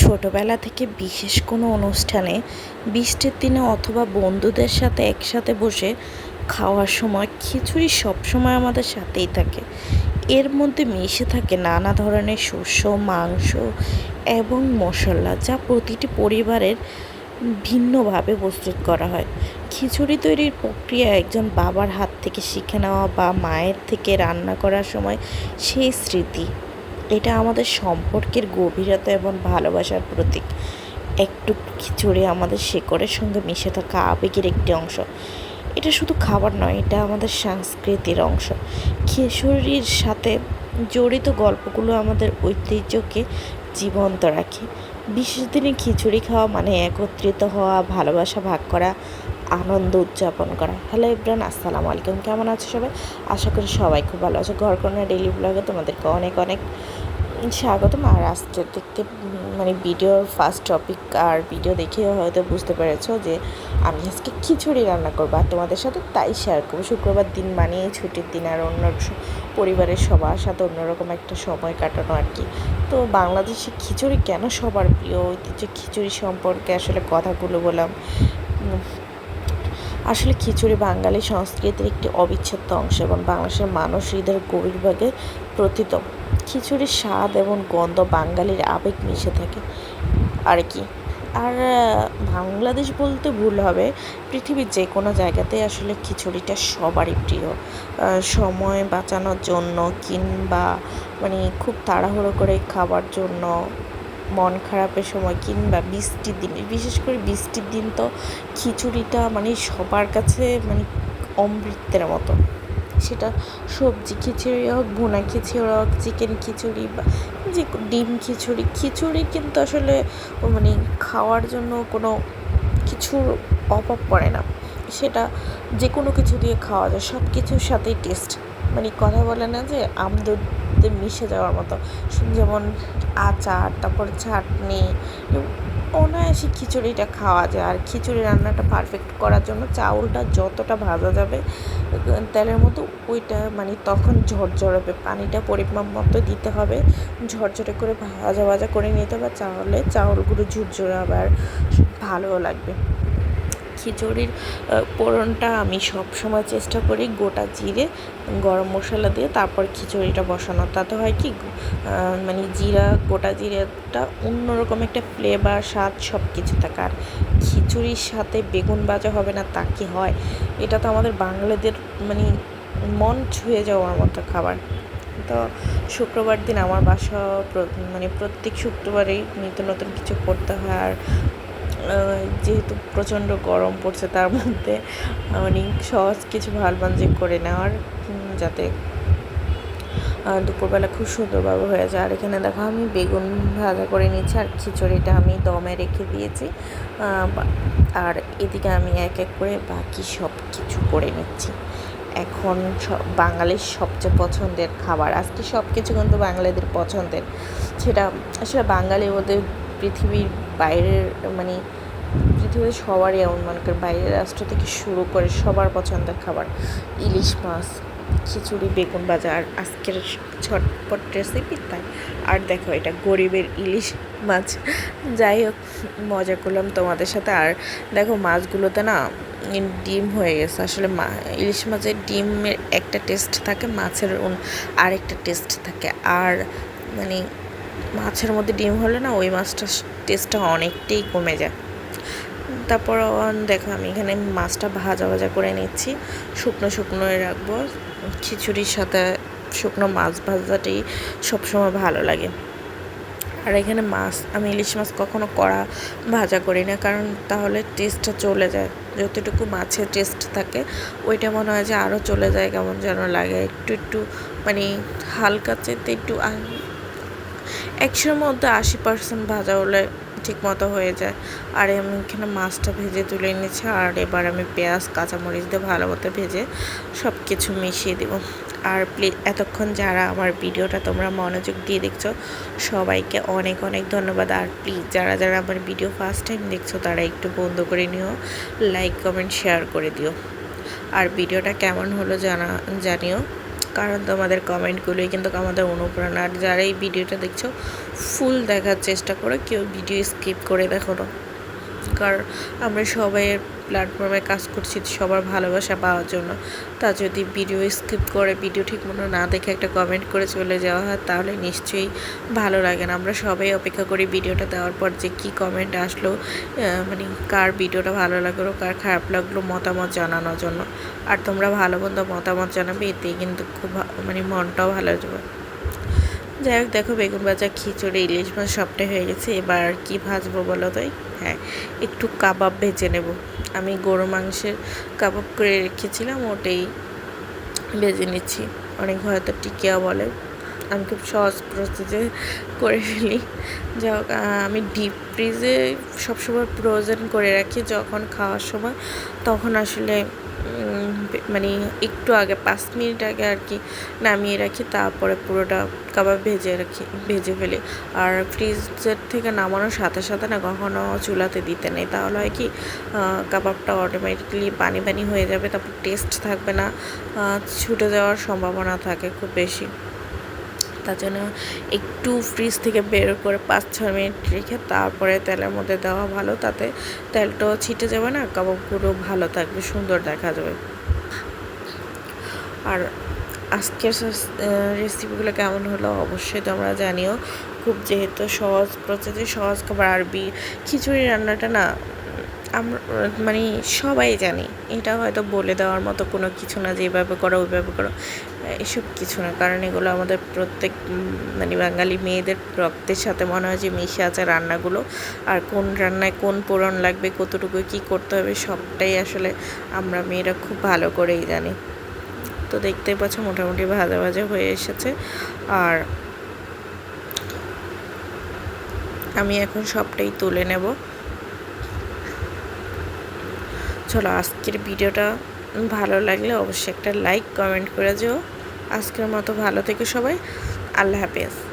ছোটবেলা থেকে বিশেষ কোনো অনুষ্ঠানে বৃষ্টির দিনে অথবা বন্ধুদের সাথে একসাথে বসে খাওয়ার সময় খিচুড়ি সবসময় আমাদের সাথেই থাকে। এর মধ্যে মিশে থাকে নানা ধরনের শস্য, মাংস এবং মশলা যা প্রতিটি পরিবারের ভিন্নভাবে প্রস্তুত করা হয়। খিচুড়ি তৈরির প্রক্রিয়া একজন বাবার হাত থেকে শিখে নেওয়া বা মায়ের থেকে রান্না করার সময় সেই স্মৃতি। এটা আমাদের সম্পর্কের গভীরতা এবং ভালোবাসার প্রতীক। একটু খিচুড়ি আমাদের শেকড়ের সঙ্গে মিশে থাকা আবেগের একটি অংশ। এটা শুধু খাবার নয়, এটা আমাদের সংস্কৃতির অংশ। খিচুড়ির সাথে জড়িত গল্পগুলো আমাদের ঐতিহ্যকে জীবন্ত রাখে। বিশেষ দিনে খিচুড়ি খাওয়া মানে একত্রিত হওয়া, ভালোবাসা ভাগ করা, আনন্দ উদযাপন করা। হ্যালো ইব্রান আসসালামু আলাইকুম। কেমন আছো সবাই? আশা করি সবাই খুব ভালো আছে। ঘর কন্যা ডেলি ব্লগে তোমাদেরকে অনেক অনেক স্বাগতম। আর আজকে দেখতে মানে ভিডিওর ফার্স্ট টপিক আর ভিডিও দেখে হয়তো বুঝতে পেরেছ যে আমি আজকে খিচুড়ি রান্না করব। আর তোমাদের সাথে তাই শেয়ার করব। শুক্রবার দিন মানিয়ে ছুটির দিন আর অন্য পরিবারের সবার সাথে অন্যরকম একটা সময় কাটানো আর কি। তো বাংলাদেশে খিচুড়ি কেন সবার প্রিয়? ঐতিহ্য খিচুড়ি সম্পর্কে আসলে কথাগুলো বললাম। আসলে খিচুড়ি বাঙালি সংস্কৃতির একটি অবিচ্ছেদ্য অংশ এবং বাংলাদেশের মানুষ হৃদয়ের গভীরভাগে প্রথিত। খিচুড়ির স্বাদ এবং গন্ধ বাঙালির আবেগ মিশে থাকে। আর কি? আর বাংলাদেশ বলতে ভুল হবে। পৃথিবীর যে কোনো জায়গাতে আসলে খিচুড়িটা সবারই প্রিয়। সময় বাঁচানোর জন্য কিংবা মানে খুব তাড়াহুড়ো করে খাবার জন্য, মন খারাপের সময় কিংবা বৃষ্টির দিন, বিশেষ করে বৃষ্টির দিন তো খিচুড়িটা মানে সবার কাছে মানে অমৃতের মতো। সেটা সবজি খিচুড়ি হোক, ভুনা খিচুড়ি হোক চিকেন খিচুড়ি বা যে ডিম খিচুড়ি। খিচুড়ি কিন্তু আসলে মানে খাওয়ার জন্য কোনো কিছুর অভাব পড়ে না। সেটা যে কোনো কিছু দিয়ে খাওয়া যায়। সব কিছুর সাথেই টেস্ট মানে কথা বলে না যে আমদুদে মিশে যাওয়ার মতো। যেমন আচার, তারপর চাটনি, অনায়াসে খিচুড়িটা খাওয়া যায়। আর খিচুড়ি রান্নাটা পারফেক্ট করার জন্য চাউলটা যতটা ভাজা যাবে, তেলের মতো ওইটা মানে তখন ঝরঝরাবে। পানিটা পরিমাপ মতো দিতে হবে, ঝরঝরে করে ভাজা ভাজা করে নিতে হবে, তাহলে চাউলগুলো ঝুরঝরে হবে আর ভালোও লাগবে। খিচুড়ির পোড়নটা আমি সব সময় চেষ্টা করি গোটা জিরে, গরম মশলা দিয়ে তারপর খিচুড়িটা বসানো। তাতে হয় কি মানে জিরা, গোটা জিরাটা অন্যরকম একটা ফ্লেভার স্বাদ সব কিছু থাকে। আর খিচুড়ির সাথে বেগুন ভাজা হবে না তা কি হয়? এটা তো আমাদের বাঙালিদের মানে মন ছুঁয়ে যাওয়ার মতো খাবার। তো শুক্রবার দিন আমার বাসা মানে প্রত্যেক শুক্রবারেই নিত্য নতুন কিছু করতে হয়। আর যেহেতু প্রচণ্ড গরম পড়ছে তার মধ্যে মানে সহজ কিছু ভালবাঞ্জি করে নেওয়ার যাতে দুপুরবেলা খুব সুন্দরভাবে হয়ে যায়। আর এখানে দেখো আমি বেগুন ভাজা করে নিচ্ছি আর খিচুড়িটা আমি দমে রেখে দিয়েছি। আর এদিকে আমি এক এক করে বাকি সব কিছু করে নিচ্ছি। এখন সব বাঙালির সবচেয়ে পছন্দের খাবার। আজকে সব কিছু কিন্তু বাঙালিদের পছন্দের। সেটা, আসলে বাঙালি ওদের পৃথিবীর বাইরের মানে পৃথিবীর সবারই এমন, মনে করেন বাইরের রাষ্ট্র থেকে শুরু করে সবার পছন্দের খাবার। ইলিশ মাছ, খিচুড়ি, বেগুন ভাজা, আর আজকের ছটপট রেসিপি তাই। আর দেখো, এটা গরিবের ইলিশ মাছ। যাই হোক, মজা করলাম তোমাদের সাথে। আর দেখো, মাছগুলোতে না ডিম হয়ে গেছে। আসলে মা, ইলিশ মাছের ডিমের একটা টেস্ট থাকে, মাছের আরেকটা টেস্ট থাকে। আর মানে মাছের মধ্যে ডিম হলে না, ওই মাছটার টেস্টটা অনেকটাই কমে যায়। তারপর দেখো আমি এখানে মাছটা ভাজা ভাজা করে নিচ্ছি। শুকনো শুকনো রাখব। খিচুড়ির সাথে শুকনো মাছ ভাজাটাই সবসময় ভালো লাগে। আর এখানে মাছ, আমি ইলিশ মাছ কখনো কড়া ভাজা করি না, কারণ তাহলে টেস্টটা চলে যায়। যতটুকু মাছের টেস্ট থাকে, ওইটা মনে হয় যে আরও চলে যায়, কেমন যেন লাগে। একটু একটু মানে হালকা চেতে একটু একশোর মধ্যে আশি পার্সেন্ট ভাজা হলে ঠিক মতো হয়ে যায়। আর আমি এখানে মাছটা ভেজে তুলে নিয়েছি আর এবার আমি পেঁয়াজ, কাঁচামরিচ দিয়ে ভালো মতো ভেজে সব কিছু মিশিয়ে দেবো। আর প্লিজ এতক্ষণ যারা আমার ভিডিওটা তোমরা মনোযোগ দিয়ে দেখছ, সবাইকে অনেক অনেক ধন্যবাদ। আর প্লিজ যারা যারা আমার ভিডিও ফার্স্ট টাইম দেখছ, তারা একটু বন্ধ করে নিও লাইক কমেন্ট শেয়ার করে দিও। আর ভিডিওটা কেমন হলো জানা, জানিও। কারণ তোমাদের কমেন্টগুলোই কিন্তু আমাদের অনুপ্রেরণা। আর যারা এই ভিডিওটা দেখছ ফুল দেখার চেষ্টা করো, কেউ ভিডিও স্কিপ করে দেখো না। কারণ আমরা সবাই প্ল্যাটফর্মে কাজ করছি, সবার ভালোবাসা পাওয়ার জন্য। তা যদি ভিডিও স্কিপ করে ভিডিও ঠিক মতো না দেখে একটা কমেন্ট করে চলে যাওয়া হয়, তাহলে নিশ্চয়ই ভালো লাগে না। আমরা সবাই অপেক্ষা করি ভিডিওটা দেওয়ার পর যে কী কমেন্ট আসলো মানে কার ভিডিওটা ভালো লাগল, কার খারাপ লাগল মতামত জানানোর জন্য। আর তোমরা ভালো মন্দ মতামত জানাবে, এতেই কিন্তু খুব মানে মনটাও ভালো যাবে যাই হোক, দেখো বেগুন ভাজা, খিচুড়ি, ইলিশ মাছ সবটাই হয়ে গেছে। এবার কি ভাজবো বলো তো? হ্যাঁ একটু কাবাব ভেজে নেব। আমি গরু মাংসের কাবাব করে রেখেছিলাম, ওটাই ভেজে নিচ্ছি। অনেক হয়তো টিকিয়া বলে। আমি খুব সহজ প্রস্তুতি করে ফেলি। যা আমি ডিপ ফ্রিজে সবসময় ফ্রোজেন করে রাখি। যখন খাওয়ার সময়, তখন আসলে মানে একটু আগে, পাঁচ মিনিট আগে আর কি নামিয়ে রাখি, তারপরে পুরোটা কাবাব ভেজে রাখি, ভেজে ফেলি। আর ফ্রিজের থেকে নামানোর সাথে সাথে না কখনো চুলাতে দিতে নেই। তাহলে হয় কি কাবাবটা অটোমেটিকলি পানি পানি হয়ে যাবে, তারপর টেস্ট থাকবে না ছুটে যাওয়ার সম্ভাবনা থাকে খুব বেশি। তার জন্য একটু ফ্রিজ থেকে বের করে পাঁচ ছ মিনিট রেখে তারপরে তেলের মধ্যে দেওয়া ভালো। তাতে তেলটাও ছিটে যাবে না, কাবাবগুলো ভালো থাকবে, সুন্দর দেখা যাবে। আর আজকের রেসিপিগুলো কেমন হলো অবশ্যই তোমরা জানিও। খুব যেহেতু সহজ প্রসেসে সহজ খাবার আর বি খিচুড়ি রান্নাটা না আমরা মানে সবাই জানি। এটা হয়তো বলে দেওয়ার মতো কোনো কিছু না যে এভাবে করো, ওইভাবে করো। এসব কিছু না। কারণ এগুলো আমাদের প্রত্যেক মানে বাঙালি মেয়েদের রক্তের সাথে মনে হয় যে মিশে আছে রান্নাগুলো। আর কোন রান্নায় কোন পোড়ন লাগবে, কতটুকু কী করতে হবে, সবটাই আসলে আমরা মেয়েরা খুব ভালো করেই জানি। তো দেখতেই পাচ্ছ মোটামুটি ভাজা ভাজা হয়ে এসেছে। আর আমি এখন সবটাই তুলে নেব। চলো আজকের ভিডিওটা ভালো লাগলে অবশ্যই একটা লাইক, কমেন্ট করে যেও আজকের মতো ভালো থেকে সবাই। আল্লাহ হাফেজ।